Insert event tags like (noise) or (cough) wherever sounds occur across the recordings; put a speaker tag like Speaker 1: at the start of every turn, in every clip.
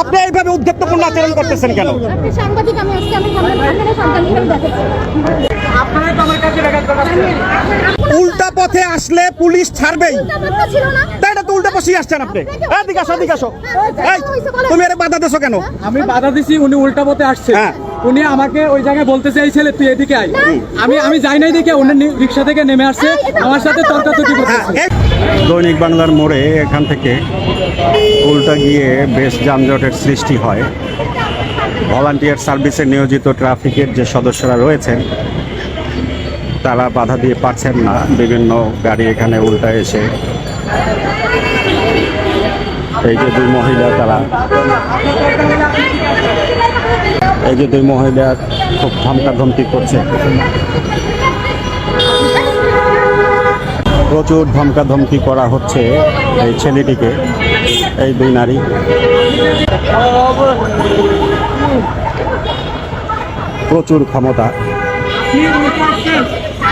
Speaker 1: আপনি
Speaker 2: এইভাবে উদ্যোক্তপূর্ণ আচরণ করতেছেন কেন? উল্টা পথে আসলে পুলিশ ছাড়বেই। তাই এটা তো উল্টা পথে আসছেন আপনি। এদিকে আসো এদিকে আসো। তুমি আরে বাধা দেছো কেন?
Speaker 3: আমি বাধা দিছি উনি উল্টা পথে আসছে।
Speaker 2: হ্যাঁ।
Speaker 3: উনি আমাকে ওই জায়গায় বলতে চাইছিলে তুই এদিকে আয়। আমি আমি যাই নাই দেখে উনি রিক্সা থেকে নেমে আসছে। আমার সাথে তর্কাতর্কি
Speaker 2: হ্যাঁ
Speaker 3: করতেছে
Speaker 2: দৈনিক বাংলার মোড়ে এখান থেকে উল্টা গিয়ে বেশ যানজটের সৃষ্টি হয়। ভলান্টিয়ার সার্ভিসে নিয়োজিত ট্রাফিকের যে সদস্যরা রয়েছেন তারা বাধা দিয়ে পারছেন না। বিভিন্ন গাড়ি এখানে উল্টা এসে এই যে দুই মহিলা তারা এই যে দুই মহিলা খুব ধমকাধমকি করছে। প্রচুর ধমকাধমকি করা হচ্ছে এই ছেলেটিকে, এই দুই নারী। প্রচুর ক্ষমতা।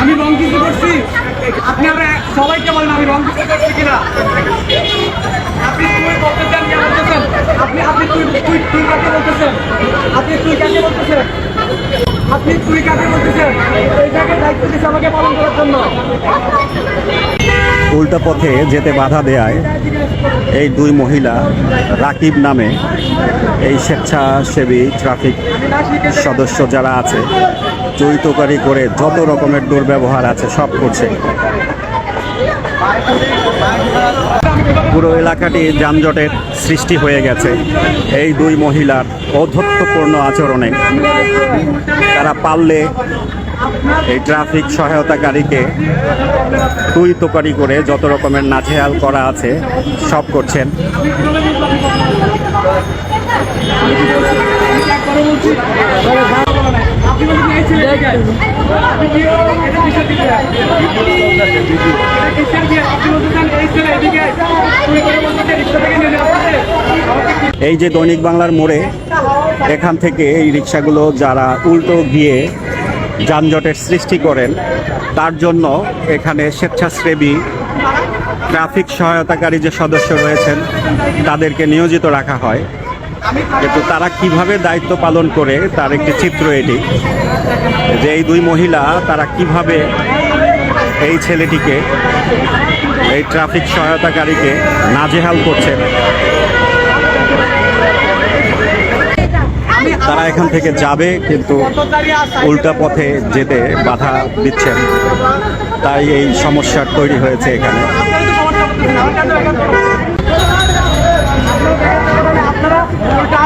Speaker 3: আমি রং কিছু করছি। আপনারা সবাইকে বলেন আমি রং কিছু করছি কিনা। আপনি বলতে আপনি আপনি তুই তুই কাকে বলতেছেন? আপনি তুই কাকে বলতেছেন? আপনি তুই কাকে বলতেছেন? দায়িত্ব আমাকে পালন করার জন্য।
Speaker 2: উল্টা পথে যেতে বাধা দেয় এই দুই মহিলা রাকিব নামে এই স্বেচ্ছাসেবী ট্রাফিক সদস্য যারা আছে চরিতকারী করে যত রকমের দুর্ব্যবহার আছে সব করছে। পুরো এলাকাটি যানজটের সৃষ্টি হয়ে গেছে। এই দুই মহিলার অধ্যত্বপূর্ণ আচরণে তারা পারলে এই ট্রাফিক সহায়তাকারীকে তুই তোকারি করে যত রকমের নাজেহাল করা আছে, সব করছেন।
Speaker 3: এই
Speaker 2: যে দৈনিক বাংলার মোড়ে এখান থেকে এই রিক্সাগুলো যারা উল্টো গিয়ে যানজটের সৃষ্টি করেন, তার জন্য এখানে স্বেচ্ছাসেবী, ট্রাফিক সহায়তাকারী যে সদস্য রয়েছেন, তাদেরকে নিয়োজিত রাখা হয়। কিন্তু তারা কীভাবে দায়িত্ব পালন করে তার একটি চিত্র এটি যে এই দুই মহিলা তারা কীভাবে এই ছেলেটিকে এই ট্রাফিক সহায়তাকারীকে নাজেহাল করছেন। তারা এখান থেকে যাবে কিন্তু উল্টা পথে যেতে বাধা দিচ্ছেন। তাই এই সমস্যার তৈরি হয়েছে এখানে
Speaker 3: আপনারা উল্টা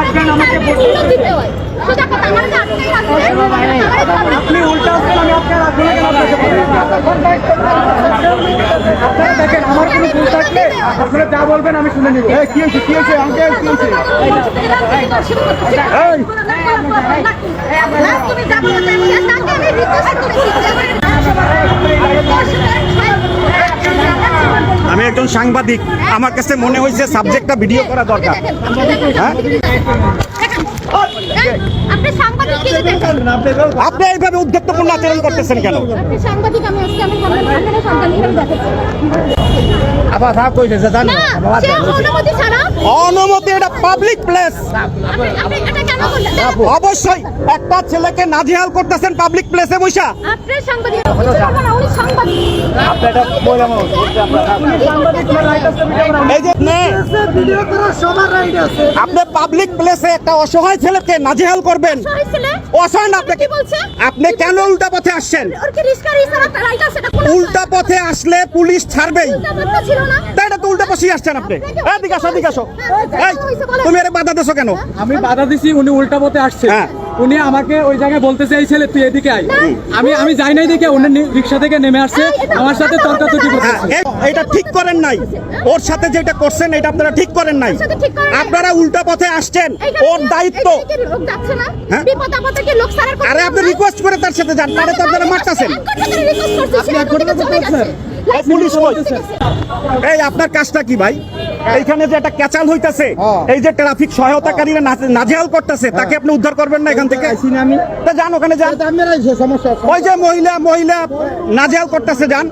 Speaker 3: আসবেন আমাকে বলতে
Speaker 1: উত্তর দিতে হয় সেটা কথা আমার কাছে আছে
Speaker 3: আপনি উল্টা আসবেন আমি আপনার রাখব না আপনারা দেখেন আমার কোনো ভুল থাকলে আপনারা যা বলবেন আমি শুনে নিব কি হয়েছে কি হয়েছে আঙ্কেল কি হয়েছে
Speaker 1: তুমি যাব আমি
Speaker 2: একজন সাংবাদিক। আমার কাছে মনে হয়েছে সাবজেক্টটা ভিডিও করা দরকার। হ্যাঁ?
Speaker 1: আপনি সাংবাদিক কি দেখেন
Speaker 2: আপনি এইভাবে উদ্যোক্তপূর্ণ আচরণ করতেছেন কেন?
Speaker 1: আপনি সাংবাদিক আমি আজকে আমি সাংবাদিক সাংবাদিক দেখেছি।
Speaker 2: আবার ভাব কইতেছে
Speaker 1: না অনুমতি
Speaker 2: অনুমতি এটা পাবলিক প্লেস অবশ্যই একটা ছেলেকে নাজিহাল করতেছেন পাবলিক প্লেসে বৈশা।
Speaker 1: আপনার সাংবাদিক উনি সাংবাদিক।
Speaker 2: এই যে আপনি- আপনি পাবলিক প্লেসে একটা অসহায় ছেলেকে নাজেহাল করবেন। অসহায় না আপনি
Speaker 1: কি বলছে?
Speaker 2: আপনি কেন উল্টা পথে আসছেন?
Speaker 1: ওর কি রিস্কার ইসারা রাইট আছে? এটা
Speaker 2: উল্টা পথে আসলে পুলিশ ছাড়বেই।
Speaker 1: উল্টাপাল্টা ছিল না?
Speaker 2: তাই এটা তো উল্টা পথে আসছেন আপনি। এদিকে আসো এদিকে আসো। এই তুমি আরে বাধা দেছো কেন?
Speaker 3: আমি বাধা দিছি উনি উল্টা পথে আসছে।
Speaker 2: হ্যাঁ।
Speaker 3: উনি আমাকে ওই জায়গায় বলতে চাইছিলে তুই এদিকে আয়। আমি আমি যাই নাই দেখে উনি রিক্সা থেকে নেমে আসছে। আমার সাথে তর্কাতর্কি করতেছে।
Speaker 2: এটা ঠিক করেন নাই। ওর সাথে যেটা করছেন এটা আপনারা ঠিক করেন নাই। আপনারা উল্টা পথে আসছেন। ওর দায়িত্ব। হ্যাঁ? আরে আপনি রিকোয়েস্ট করে তার সাথে যান তারে তো আপনারা মারতেছেন। পুলিশ কই? এই আপনার কাজটা কি ভাই? এইখানে যে একটা ক্যাচাল হইতাছে
Speaker 4: হ্যাঁ।
Speaker 2: এই যে ট্রাফিক সহায়তাকারীরা নাজে- নাজেহাল করতেছে তাকে আপনি উদ্ধার করবেন না এখান থেকে?
Speaker 4: আমি।
Speaker 2: তা যান ওখানে যান।
Speaker 4: আপনারা সমস্যা
Speaker 2: ওই যে মহিলা মহিলা নাজেহাল করতেছে যান।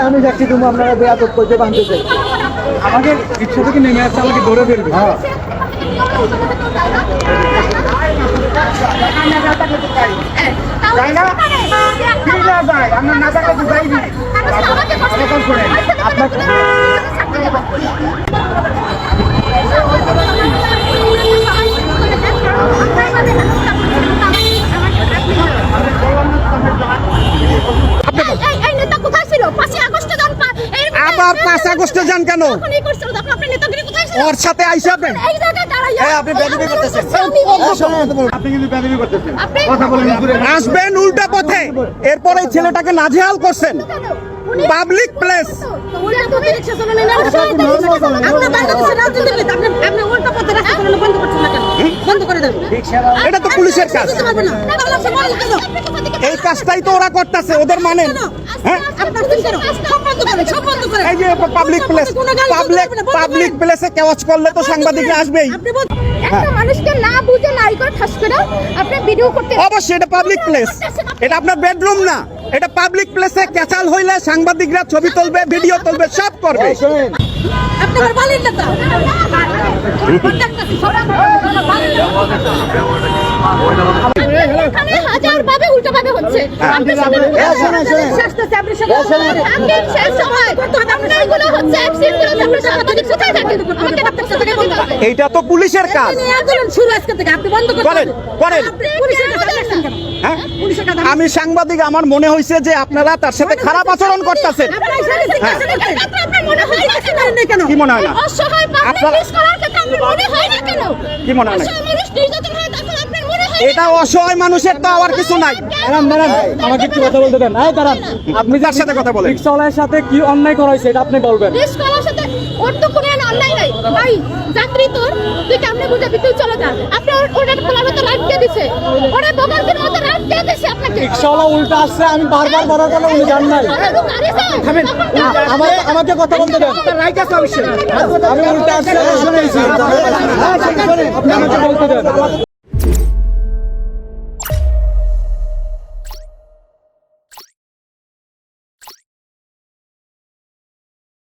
Speaker 4: আমি চাকরি তুমি আপনারা বেয়াদব করতে বাঁধতেছে
Speaker 3: আমাকে রিক্সা থেকে নেমে আসছে আমাকে ধরে ফেলবে।
Speaker 4: হ্যাঁ
Speaker 1: তাই না
Speaker 4: কি না ভাই আমরা না থাকলে তো যাইনি
Speaker 1: কোথায় ছিল পাঁচই আগস্টে যখন পা- এরকম-
Speaker 2: আবার পাঁচ আগস্টে যান কেন
Speaker 1: তখনই করছিল, তখন আপনার নেতাগিরি কোথায় ছিল?
Speaker 2: ওর সাথে আইসা আপনি
Speaker 1: এই জায়গায় দাঁড়াইয়া-
Speaker 4: এই আপনি বেয়াদবি করতেছেন। আপনি কিন্তু বেয়াদবি করতেছেন কথা বলেন
Speaker 2: আসবেন উল্টা পথে এরপর ছেলেটাকে নাজেহাল করছেন পাবলিক প্লেস
Speaker 1: এটা রিকশা চালানো। আপনার বাংলাদেশের রাজনীতিবিদ, আপনি- আপনি উল্টা পথে রাস্তা চালানো বন্ধ করছেন না কেন? বন্ধ করে দেন।
Speaker 2: এটা তো পুলিশের কাজ? এই কাজটাই তো ওরা করতেছে ওদের মানে হ্যাঁ। এই যে public place public
Speaker 1: no,
Speaker 2: public প্লেসে কেওয়াজ করলে তো সাংবাদিক আসবেই
Speaker 1: আপনি বল- একটা মানুষকে না বুঝে নাই করে ঠাস করে আপনি ভিডিও করতে
Speaker 2: অবশ্যই এটা পাবলিক প্লেস এটা আপনার বেডরুম না। এটা পাবলিক প্লেসে ক্যাচাল হইলে সাংবাদিকরা ছবি তুলবে ভিডিও তুলবে সব করবে। (laughs)
Speaker 1: ভাবে উল্টো ভাবে হচ্ছে শেষ সময়। আপনার এগুলো অ্যাক্সিডেন্টগুলো আপনার সাংবাদিক কোথায় থাকেন আমাকে ডাক্তার সাথে
Speaker 2: এইটা তো পুলিশের কাজ।
Speaker 1: আন্দোলন শুরু আজকে থেকে। আপনি বন্ধ
Speaker 2: করেন, করেন।
Speaker 1: পুলিশের কাছে আসছেন কেন?
Speaker 2: হ্যাঁ?
Speaker 1: পুলিশের কাছে
Speaker 2: আমি সাংবাদিক আমার মনে হয়েছে যে আপনারা তার সাথে খারাপ আচরণ করতেছেন।
Speaker 1: মনে হয়?
Speaker 2: কি মনে হয় না?
Speaker 1: মনে হয়?
Speaker 2: কি মনে হয়
Speaker 1: হয় মনে হয়
Speaker 2: এটা অসহায় মানুষের তো আবার কিছু নাই।
Speaker 3: দাঁড়ান দাঁড়ান। আমাকে একটু কথা বলতে দেন। এই দাঁড়ান।
Speaker 2: আপনি যার সাথে কথা বলেন।
Speaker 3: রিক্সাওয়ালার সাথে কি অন্যায় করা হয়েছে এটা আপনি বলবেন।
Speaker 1: রিস্ক সাথে ওর তো কোনো অন্যায় নাই। ভাই যাত্রী তোর তুই কেমনে বুঝাবি? তুই চলে যা। আপনি ওর- ওর খোলার মতো রাইট দিয়ে দিছে। ওরা বগলদের মতো রাইট দিয়ে দিছে আপনাকে।
Speaker 3: রিক্সাওয়ালা উল্টা আসছে আমি বারবার বলার পরে উনি জান নাই।
Speaker 1: থামেন।
Speaker 3: আমাকে কথা বলতে দেন। আমি উল্টা আসছে শুনেছি। আপনি আমাকে বলতে দেন।